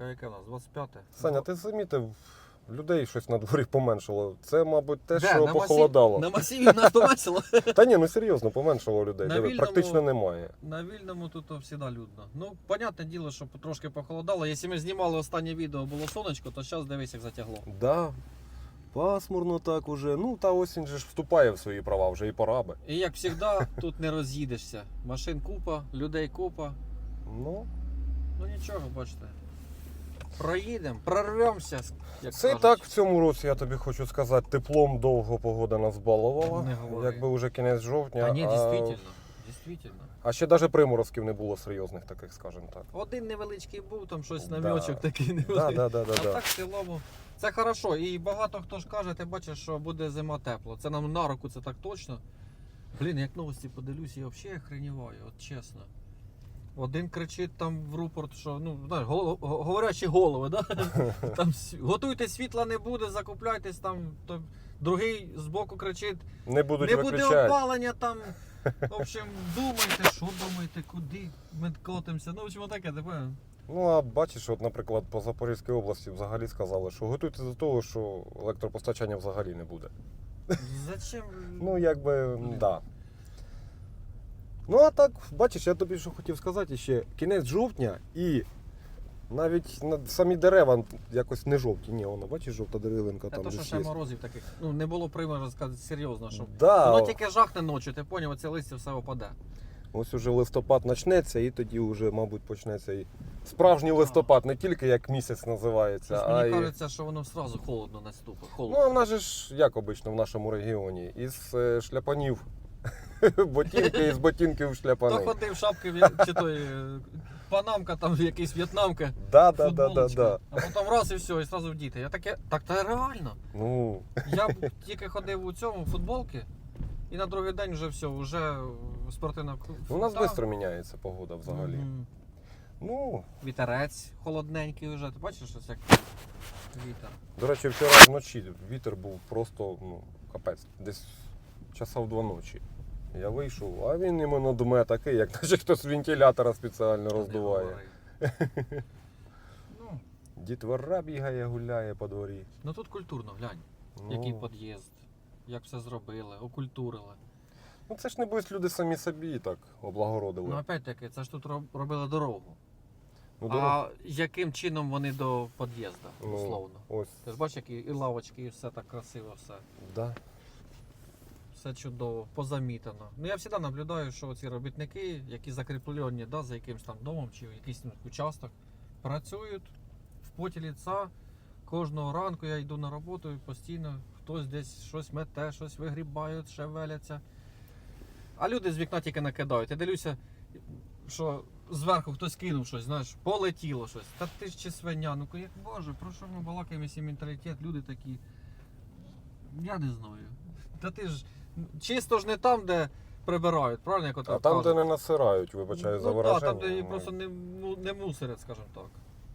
А яке у нас? 25 Саня, ти замітив, людей щось на дворі поменшало. Це, мабуть, те, Де? що На масі- похолодало. На масиві нас помасило. Та ні, ну серйозно, поменшало людей. На Диви, вільному- Практично немає. На вільному тут завжди людно. Ну, понятне діло, що трошки похолодало. Якщо ми знімали останнє відео, було сонечко, то зараз дивись, як затягло. Да. Пасмурно так уже. Ну, та осінь же ж вступає в свої права, вже і пора би. І як завжди, тут не роз'їдешся. Машин купа, людей купа. Ну, Ну нічого, бачите. Проїдемо, прорвемося. Як це і кажуть. так в цьому році, я тобі хочу сказати, теплом довго погода нас балувала. Не говори. Якби вже кінець жовтня. Та ні, дійсно, дійсно. а ще навіть приморозків не було серйозних таких, скажімо так. Один невеличкий був, там щось Да. намьочок такий Да, невеличкий. да, да, да, а да. так в цілому. Це хорошо. І багато хто ж каже, ти бачиш, що буде зима тепло. Це нам на руку, це так точно. Блін, як новості подивлюсь, я взагалі охреніваю, от чесно. Один кричить там в рупорт, що ну знаєш, голо- говорячі голови, да? там готуйте світла не буде, закупляйтесь там. То другий збоку кричить, Не будуть не буде опалення там. В общем, думайте, що думаєте, куди ми котимося. Ну, в общем, таке, ти? Ну а бачиш, от, наприклад, по Запорізькій області взагалі сказали, що готуйтесь до того, що електропостачання взагалі не буде. Зачем? Ну, якби, Блін. да. Ну, а так, бачиш, я тобі що хотів сказати ще кінець жовтня і навіть самі дерева якось не жовті. Ні, воно, бачиш, жовта деревинка Та там то, що ще є. морозів таких. Ну, не було примору сказати серйозно, що. Да, Воно тільки жахне ночі, ти поняв, оце листя все опаде. ось уже листопад почнеться, і тоді вже, мабуть, почнеться і справжній листопад, не тільки як місяць називається, Щось а мені й. кажеться, що воно одразу холодно наступить. Ну, Холодно. а в нас же ж, як обично в нашому регіоні, із е, шляпанів. Ботинки із ботинків шляпани. ходив шапки в- чи той е, панамка, там якийсь в'єтнамка, Да, да, да, да, футболочка, да. а потім раз і все, і одразу в діти. Я таке, так це реально. Ну, Я б тільки ходив у цьому в футболці, і на другий день вже все, вже спортивна у нас Та. швидко міняється погода взагалі. Мгм. Ну, Вітерець холодненький вже. Ти бачиш, що це як вітер. до речі, вчора вночі вітер був просто, ну, капець, десь часа в два ночі. Я вийшов, а він іменно дме такий, як наче хтось з вентилятора спеціально роздуває. ну, Дітвора бігає, гуляє по дворі. ну тут культурно, глянь, Ну, який під'їзд, як все зробили, окультурили. ну це ж не небось люди самі собі так облагородили. Ну опять-таки, це ж тут роб- робили дорогу. Ну, а дорога- яким чином вони до під'їзду, Ну, условно? Ось, Ти ж бачиш, які і лавочки, і все так красиво, все. да. Все чудово, позамітано. Ну я завжди наблюдаю, що ці робітники, які закріплені да, за якимось там домом чи якийсь ну, участок, працюють в поті ліца. Кожного ранку я йду на роботу і постійно хтось десь щось мете, щось вигрібають, шевеляться. А люди з вікна тільки накидають. Я дивлюся, що зверху хтось кинув щось, знаєш, полетіло щось. Та ти ж чи свиня, ну як боже, про що ми балакаємо, менталітет, люди такі. Я не знаю. Та ти ж чисто ж не там, де прибирають, правильно як А там, де кажуть? не насирають, вибачаю за ну, так, там, де ну, просто не, ну, не мусорять, скажімо так.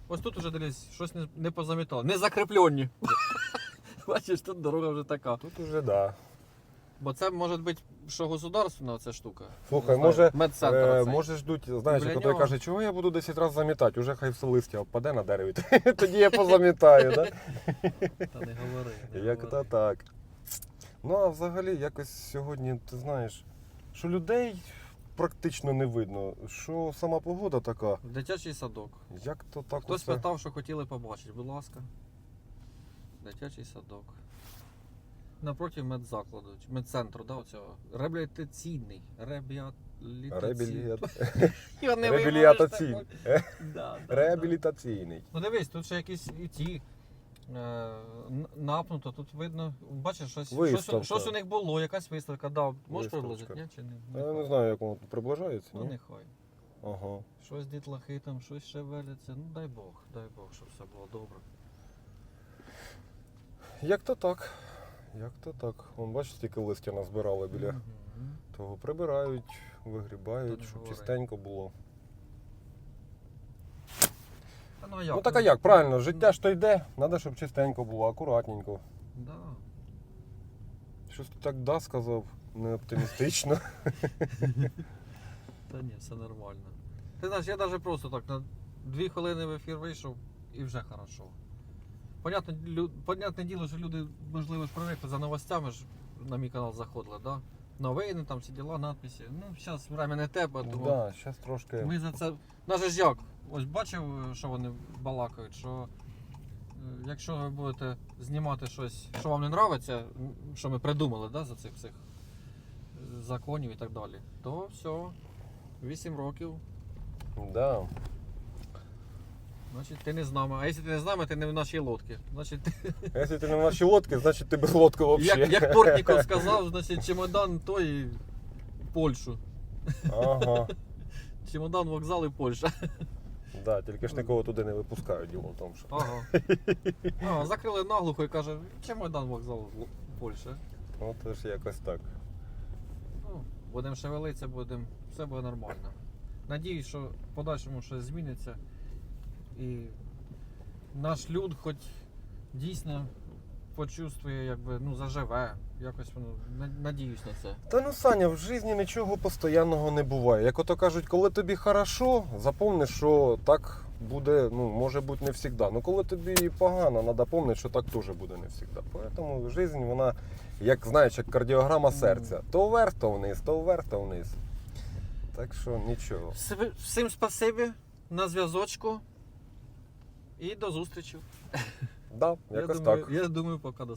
Ось тут уже дивись, щось не, не позамітало. Не закріплені. Бачиш, тут дорога вже така. Тут уже да. Бо це може бути, що государственна ця штука. Слухай, Не може, медцентр. Е, оцей. може ждуть, знаєш, Біля як той нього. каже, чого я буду 10 разів замітати, уже хай все листя впаде на дереві, тоді я позамітаю, да? Та не говори. Не Як то говори. так. Ну а взагалі якось сьогодні, ти знаєш, що людей практично не видно, що сама погода така, Дитячий садок. як то так Хтось оце? питав, що хотіли побачити, будь ласка. Дитячий садок. Напроти медзакладу, медцентру, да, оцього. Реабілітаційний. Реабілітаційний. Реабілітаційний. Реабілітаційний. Ну дивись, тут ще якісь і ті. Е, напнуто, тут видно, бачиш, щось, щось, Виставка. щось у них було, якась виставка, да. Можеш приблизити, ні? Чи не? Я не знаю, як воно тут приближається. Ну ні? нехай. Ага. Щось дітлахи там, щось шевеляться. Ну дай Бог, дай Бог, щоб все було добре. Як то так. Як то так. Вон бачиш, стільки листя назбирали біля Мгм. того. Прибирають, вигрібають, Та не щоб говори. чистенько було. Та ну, а як? Ну так а як, правильно, життя ж то йде, треба, щоб чистенько було, акуратненько. Да. Щось ти так да сказав, не оптимістично. Та ні, все нормально. Ти знаєш, я навіть просто так на дві хвилини в ефір вийшов і вже хорошо. Понятне, лю, понятне діло, що люди, можливо, ж привикли за новостями ж на мій канал заходили, да? Новини, там всі діла, надписи. Ну, зараз время не те, тому Да, зараз трошки. ми за це. Навіть ж як, ось бачив, що вони балакають, що е, якщо ви будете знімати щось, що вам не подобається, що ми придумали да, за цих всіх е, законів і так далі, то все, 8 років, Да. значить ти не з нами. А якщо ти не з нами, ти не в нашій лодці. Значить, ти, А Якщо ти не в нашій лодці, значить ти без лодки взагалі. як, як Портніков сказав, значить чемодан той в Польщу. Ага. Чемодан, вокзал і Польща. Да, тільки ж нікого туди не випускають, діло в тому, що. Ага. А, закрили наглухо і каже, майдан вокзал Польща. Ну то ж якось так. Ну, будемо шевелитися, будемо, все буде нормально. Надіюсь, що в подальшому щось зміниться. І наш люд хоч дійсно почувствує, якби, ну, заживе. Якось воно, надіюсь на це. Та ну Саня, в житті нічого постоянного не буває. Як ото кажуть, коли тобі хорошо, запомни, що так буде, ну, може бути не завжди. Ну коли тобі погано, треба пам'ятати, що так теж буде не завжди. Тому життя, вона, як знаєш, як кардіограма серця. То вверх, то вниз, то вверх, то вниз. Так що нічого. Всім спасибі на зв'язочку. І до зустрічі. Да, Я якось думаю, так. я думаю, поки до